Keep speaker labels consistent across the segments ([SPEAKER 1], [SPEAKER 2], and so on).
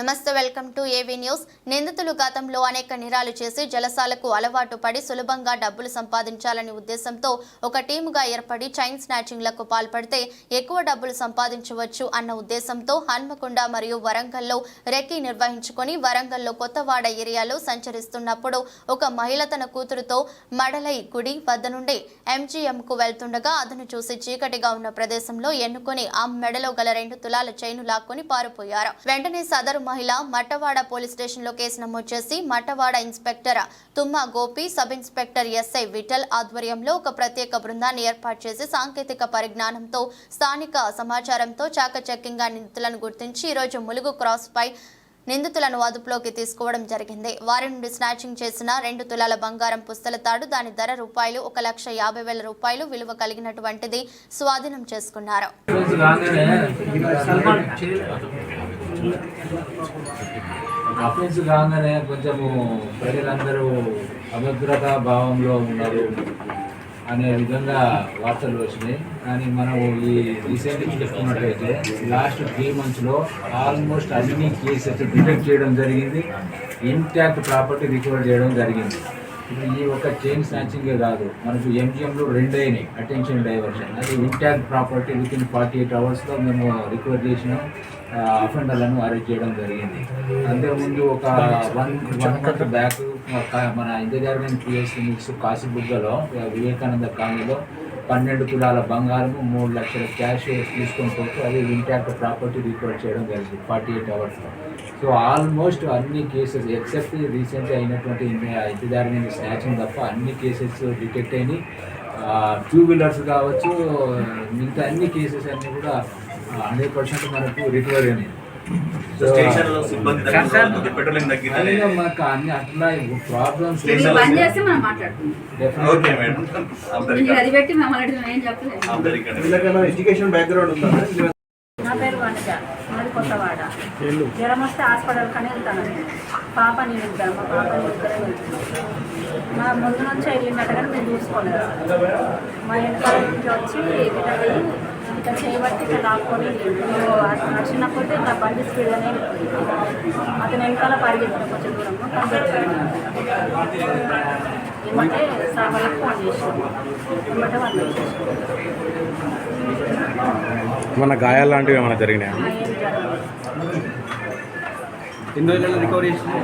[SPEAKER 1] నమస్తే welcome to AV news. నిందితులు గతంలో అనేక నిరాలు చేసి జలసాలకు అలవాటు పడి సులభంగా డబ్బులు సంపాదించాలనే ఉద్దేశంతో ఒక టీముగా ఏర్పడి చైన్ స్నాచింగ్లకు పాల్పడితే ఎక్కువ డబ్బులు సంపాదించవచ్చు అన్న ఉద్దేశంతో హన్మకొండ మరియు వరంగల్లో రెక్కీ నిర్వహించుకొని వరంగల్లో కొత్తవాడ ఏరియాలో సంచరిస్తున్నప్పుడు ఒక మహిళ తన కూతురుతో మడలై గుడి వద్ద నుండి ఎంజీఎంకు వెళ్తుండగా అతను చూసి చీకటిగా ఉన్న ప్రదేశంలో ఎన్నుకొని ఆ మెడలో గల రెండు తులాల చైను లాక్కొని పారిపోయారు. వెంటనే సదరు మహిళ మట్టవాడ పోలీస్ స్టేషన్లో కేసు నమోదు చేసి Mattewada inspector Thumma Gopi sub inspector SI Vithal ఆధ్వర్యంలో ఒక ప్రత్యేక బృందాన్ని ఏర్పాటు చేసి సాంకేతిక పరిజ్ఞానంతో స్థానిక సమాచారంతో చాకచక్యంగా నిందితులను గుర్తించి ఈరోజు ములుగు క్రాస్పై నిందితులను అదుపులోకి తీసుకోవడం జరిగింది. వారి నుండి స్నాచింగ్ చేసిన రెండు తులాల బంగారం పుస్తల తాడు దాని ధర రూపాయలు ఒక లక్ష యాభై వేల రూపాయలు విలువ కలిగినటువంటిది స్వాధీనం చేసుకున్నారు.
[SPEAKER 2] అఫెన్స్ కాగానే కొంచెము ప్రజలందరూ అభద్రత భావంలో ఉన్నారు అనే విధంగా వార్తలు వచ్చినాయి. కానీ మనం ఈ రీసెంట్గా చెప్పుకున్నట్లయితే లాస్ట్ త్రీ మంత్స్లో ఆల్మోస్ట్ అన్ని కేసెస్ డిటెక్ట్ చేయడం జరిగింది. ఇంటాక్ట్ ప్రాపర్టీ రికవర్ చేయడం జరిగింది. ఇప్పుడు ఈ ఒక చైన్ స్నాచింగే కాదు మనకు ఎంజిఎంలో రెండు అయినాయి అటెన్షన్ డైవర్షన్ అది intact property with in forty eight అవర్స్లో మేము రికవర్ చేసినాం. అఫెండర్లను అరెస్ట్ చేయడం జరిగింది. అంతకుముందు ఒక వన్ వన్ మంత్ బ్యాక్ మన ఇంజనీరింగ్ పిఎస్ మిక్స్ కాశీబుగ్గలో వివేకానంద కాలనీలో పన్నెండు తులాల బంగారము మూడు లక్షల క్యాష్ తీసుకొని పోతే అది ఇంటాక్ట్ ప్రాపర్టీ రికవర్ చేయడం జరిగింది ఫార్టీ ఎయిట్ అవర్స్లో సో ఆల్మోస్ట్ అన్ని కేసెస్ ఎక్సెప్ట్ రీసెంట్గా అయినటువంటి ఇంటిదారి స్నాచింగ్ తప్ప అన్ని కేసెస్ డిటెక్ట్ అయినాయి. టూ వీలర్స్ కావచ్చు మిగతా అన్ని కేసెస్ అన్నీ కూడా హండ్రెడ్ పర్సెంట్ మనకు రికవర్ అన్ని అట్లా ప్రాబ్లమ్స్
[SPEAKER 3] ఎడ్యుకేషన్ బ్యాక్గ్రౌండ్ ఉందా
[SPEAKER 4] నా పేరు వనజ మాది కొత్తవాడ. జ్వరం వస్తే హాస్పిటల్ కానీ వెళ్తాను నేను. పాప నేను వెళ్తాను మా పాప నేను ఇద్దరే మా ముందు నుంచి వెళ్ళినట్టు కానీ మేము చూసుకోలేదు. మా వెనకాల నుంచి వచ్చి ఇట్లా ఇట్లా చేయబట్టి ఇట్లా లాక్కొని నచ్చినప్పుడు ఇట్లా బండి స్పీడ్గానే వెళ్ళిపోయింది అతను వెనకాల పరిగెత్తిన కొంచెం దూరం కానీ ఏమంటే సార్ వాళ్ళకి ఫోన్ చేసాము ఏమంటే వాళ్ళు
[SPEAKER 3] మన గాయాలు లాంటివి ఏమైనా జరిగినాయా? ఎన్ని రోజుల్లో రికవరీ చేసింది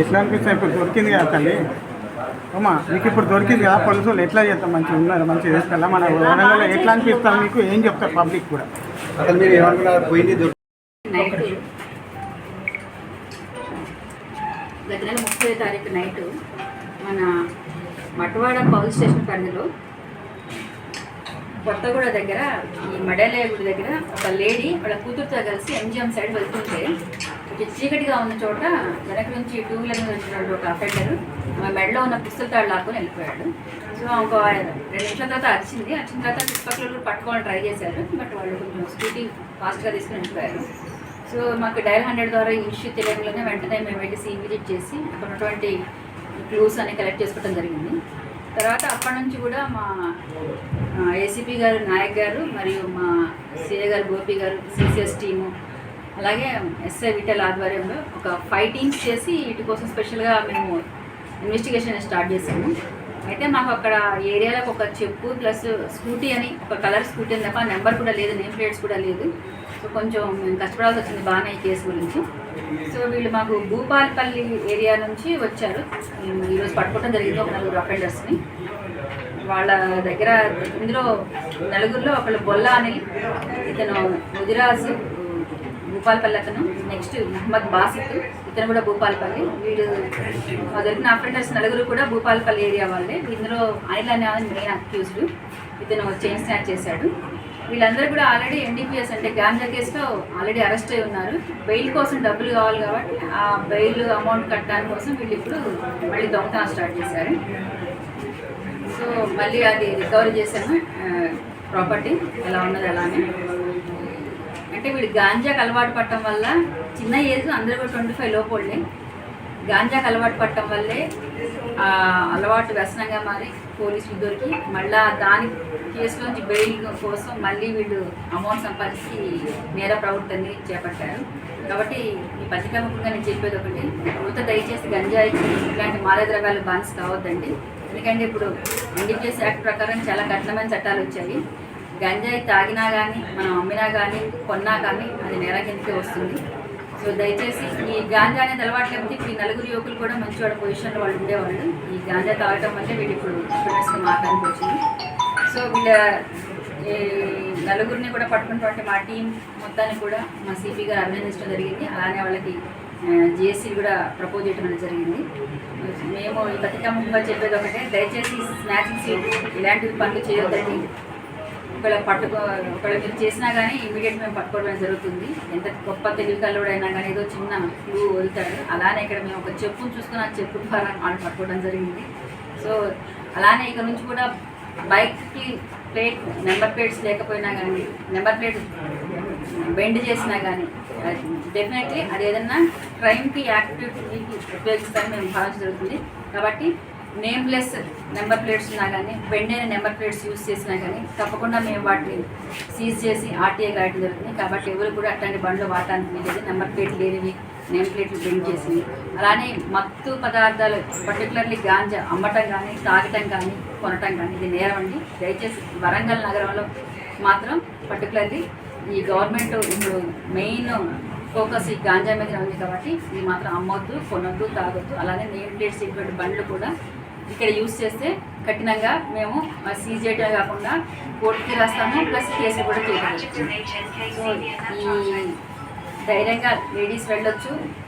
[SPEAKER 5] ఎట్లా అనిపిస్తుంది? ఇప్పుడు దొరికింది కదా తల్లి. అమ్మా మీకు ఇప్పుడు దొరికింది కదా పోలీసు వాళ్ళు ఎట్లా చేస్తాం మంచిగా ఉన్నారు మంచిగా చేసుకెళ్ళా మన వరంగల్లో ఎట్లా అనిపిస్తారు మీకు? ఏం చెప్తారు పబ్లిక్ కూడా?
[SPEAKER 3] అసలు మీరు ఏమనుకున్నారు? పోయింది
[SPEAKER 6] గత నెల ముప్పై తారీఖు నైట్ మన మటవాడ పౌల్ స్టేషన్ పరిధిలో కొత్తగూడ దగ్గర ఈ మడలే గుడి దగ్గర ఒక లేడీ వాళ్ళ కూతురుతో కలిసి ఎంజిఎం సైడ్ వెళ్తుంటే చీకటిగా ఉన్న చోట వెనక నుంచి టూ వీలర్ మీద వచ్చినటువంటి ఒక అఫెండర్ ఆమె మెడలో ఉన్న పిస్తల్ తాడు లాక్కొని వెళ్ళిపోయాడు. సో ఒక రెండు నిమిషాల తర్వాత వచ్చింది వచ్చిన తర్వాత చుట్టుపక్కల పట్టుకోవాలని ట్రై చేశారు. బట్ వాళ్ళు కొంచెం స్కూటీ ఫాస్ట్గా తీసుకుని వెళ్ళిపోయారు. సో మాకు డయల్ హండ్రెడ్ ద్వారా ఈ ఇష్యూ తెలియకుండానే వెంటనే మేము వెళ్ళి సీన్ విజిట్ చేసి అక్కడ ఉన్నటువంటి క్లూస్ అన్ని కలెక్ట్ చేసుకోవడం జరిగింది. తర్వాత అప్పటి నుంచి కూడా మా ఏసీపీ గారు నాయక్ గారు మరియు మా సిఏ గారు గోపి గారు సిసిఎస్ టీము అలాగే ఎస్ఐ విటల్ ఆధ్వర్యంలో ఒక ఫైవ్ టీమ్స్ చేసి వీటి కోసం స్పెషల్గా మేము ఇన్వెస్టిగేషన్ స్టార్ట్ చేసాము. అయితే మాకు అక్కడ ఏరియాలకు ఒక చెప్పు ప్లస్ స్కూటీ అని ఒక కలర్ స్కూటీ అని తప్ప నెంబర్ కూడా లేదు నేమ్ ప్లేట్స్ కూడా లేదు. సో కొంచెం మేము కష్టపడాల్సి వచ్చింది బాగానే ఈ కేసు గురించి. సో వీళ్ళు మాకు భూపాలపల్లి ఏరియా నుంచి వచ్చారు. ఈరోజు పట్టుకోవడం జరిగింది ఒక నలుగురు అఫెండర్స్ని వాళ్ళ దగ్గర ఇందులో నలుగురిలో ఒకళ్ళు బొల్ల అని ఇతను ముదిరాజు భూపాలపల్లి అతను. నెక్స్ట్ మహమ్మద్ బాసిత్ ఇతను కూడా భూపాలపల్లి. వీడు మొదటి నా ఫ్రెండ్స్ నలుగురు కూడా భూపాలపల్లి ఏరియా వాళ్ళే. ఇందులో అనిల్ అనే మెయిన్ అక్యూజ్డ్ ఇతను చైన్ స్నాచ్ చేశాడు. వీళ్ళందరూ కూడా ఆల్రెడీ ఎన్డీపీఎస్ అంటే గాంజా కేసులో ఆల్రెడీ అరెస్ట్ అయి ఉన్నారు. బెయిల్ కోసం డబ్బులు కావాలి కాబట్టి ఆ బెయిల్ అమౌంట్ కట్టడానికి కోసం వీళ్ళు ఇప్పుడు మళ్ళీ దొంగతనం స్టార్ట్ చేశారు. సో మళ్ళీ అది రికవరీ చేశాను. ప్రాపర్టీ ఎలా ఉన్నది అలానే. అంటే వీడు గాంజాకి అలవాటు పడటం వల్ల చిన్న ఏజ్ అందరూ కూడా ట్వంటీ ఫైవ్ లోపలే గాంజాకి అలవాటు పట్టడం వల్లే అలవాటు వ్యసనంగా మారి పోలీసులు దొరికి మళ్ళా దాని కేసులోంచి బెయిల్ కోసం మళ్ళీ వీళ్ళు అమౌంట్ సంపాదించి నేర ప్రవృత్తిని చేపట్టారు. కాబట్టి ఈ పత్రికాముఖంగా నేను చెప్పేది ఒకటి యువత దయచేసి గంజాయి ఇలాంటి మాదక ద్రవ్యాలు బాన్స్ కావద్దండి. ఎందుకంటే ఇప్పుడు ఎన్డీపీఎస్ యాక్ట్ ప్రకారం చాలా కఠినమైన చట్టాలు వచ్చాయి. గంజాయి తాగినా కానీ మనం అమ్మినా కానీ కొన్నా కానీ అది నేర కిందకే వస్తుంది. సో దయచేసి ఈ గాంజా అనేది అలవాటు లేకపోతే ఈ నలుగురు యువకులు కూడా మంచి వాళ్ళ పొజిషన్లో వాళ్ళు ఉండేవాళ్ళు. ఈ గాంజా తాగటం వల్లే వీళ్ళు ఇప్పుడు స్టూడెంట్స్గా వచ్చింది. సో వీళ్ళ ఈ నలుగురిని కూడా పట్టుకున్నటువంటి మా టీం మొత్తాన్ని కూడా మా సిపి గారు అభినందించడం జరిగింది. అలానే వాళ్ళకి జిఎస్సీ కూడా ప్రపోజ్ చేయడం అనేది జరిగింది. మేము ఈ పత్రికాముఖంగా చెప్పేది ఒకటే దయచేసి స్నాచింగ్ సీట్ ఇలాంటివి పనులు చేయొద్దండి. ఒకవేళ పట్టుకో ఒకవేళ మీరు చేసినా కానీ ఇమీడియట్ మేము పట్టుకోవడం జరుగుతుంది. ఎంత గొప్ప తెలివికల్లుడైనా కానీ ఏదో చిన్న క్లూ వదులుతాడు. అలానే ఇక్కడ మేము ఒక చెప్పును చూసుకుని ఆ చెప్పు ద్వారా వాళ్ళు పట్టుకోవడం జరిగింది. సో అలానే ఇక్కడ నుంచి కూడా బైక్కి ప్లేట్ నెంబర్ ప్లేట్స్ లేకపోయినా కానీ నెంబర్ ప్లేట్ బెండ్ చేసినా కానీ డెఫినెట్లీ అది ఏదన్నా క్రైమ్కి యాక్టివిటీకి ఉపయోగిస్తారని మేము భావించడం జరుగుతుంది. కాబట్టి నేమ్ ప్లేస్ నెంబర్ ప్లేట్స్ ఉన్నా కానీ బెండ్ అయిన నెంబర్ ప్లేట్స్ యూస్ చేసినా కానీ తప్పకుండా మేము వాటిని సీజ్ చేసి ఆర్టీఏ రాయడం జరుగుతుంది. కాబట్టి ఎవరు కూడా అట్లాంటి బండ్లు వాడటానికి వీలేదు నెంబర్ ప్లేట్ లేనివి నేమ్ ప్లేట్లు బెండ్ చేసి అలానే మత్తు పదార్థాలు పర్టికులర్లీ గాంజా అమ్మటం కానీ తాగటం కానీ కొనటం కానీ ఇది నేరం అండి. దయచేసి వరంగల్ నగరంలో మాత్రం పర్టికులర్లీ ఈ గవర్నమెంట్ ఇప్పుడు మెయిన్ ఫోకస్ ఈ గాంజా మీద ఉంది కాబట్టి ఇది మాత్రం అమ్మొద్దు కొనొద్దు తాగొద్దు. అలానే నేమ్ ప్లేట్స్ ఇటువంటి బండ్లు కూడా ఇక్కడ యూస్ చేస్తే కఠినంగా మేము సీజేటే కాకుండా కోర్టుకి రాస్తాము ప్లస్ కేసు కూడా చేయగలుగుతాము సో ఈ ధైర్యంగా లేడీస్ వెళ్ళొచ్చు.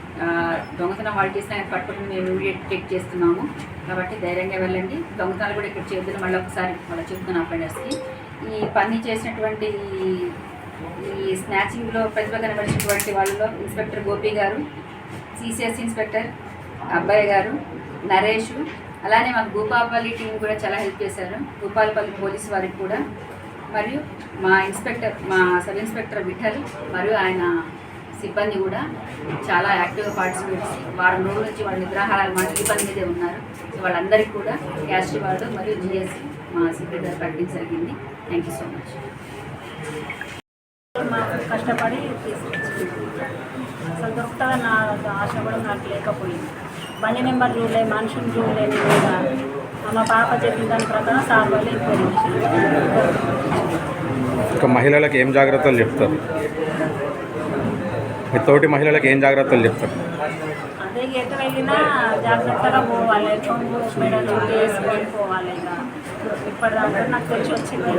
[SPEAKER 6] దొంగతనం వాళ్ళు చేసిన పట్టుకుని మేము ఇమీడియట్ చెక్ చేస్తున్నాము. కాబట్టి ధైర్యంగా వెళ్ళండి. దొంగతనాలు కూడా ఇక్కడ చేద్దాం మళ్ళీ ఒకసారి మళ్ళీ చెప్తున్నాను అఫెండర్స్కి. ఈ పని చేసినటువంటి ఈ- ఈ స్నాచింగ్లో ప్రతిభ కనబడినటువంటి వాళ్ళలో ఇన్స్పెక్టర్ గోపి గారు సిసిఎస్ ఇన్స్పెక్టర్ అబ్బాయి గారు నరేష్ అలానే మాకు భూపాలపల్లి టీం కూడా చాలా హెల్ప్ చేశారు. భూపాలపల్లి పోలీస్ వారికి కూడా. మరియు మా ఇన్స్పెక్టర్ మా సబ్ ఇన్స్పెక్టర్ విఠల్ మరియు ఆయన సిబ్బంది కూడా చాలా యాక్టివ్గా పార్టిసిపేట్ చేసి వారం రోజుల నుంచి వాళ్ళ నిద్రాహారాలు మా ఇబ్బంది మీదే ఉన్నారు. సో వాళ్ళందరికీ కూడా క్యాష్ రివార్డు మరియు జిఎస్సి మా సిబ్బంది గారు జరిగింది. థ్యాంక్ యూ సో మచ్
[SPEAKER 4] కష్టపడి అసలు దొరుకుతుందని నా ఆశ కూడా నాకు లేకపోయింది. బండి నెంబర్ చూడలే మనుషులు చూడలేదు లేదా మా పాప చెప్పిన దాని ప్రకారం సార్ వాళ్ళు
[SPEAKER 3] ఇంకా మహిళలకు ఏం జాగ్రత్తలు చెప్తారు? మీ తోటి మహిళలకు ఏం జాగ్రత్తలు చెప్తారు?
[SPEAKER 4] అదే ఎటు వెళ్ళినా జాగ్రత్తగా పోవాలి. వేసుకొని పోవాలి ఇక. ఇప్పటిదాకా నాకు తెలిసి వచ్చింది.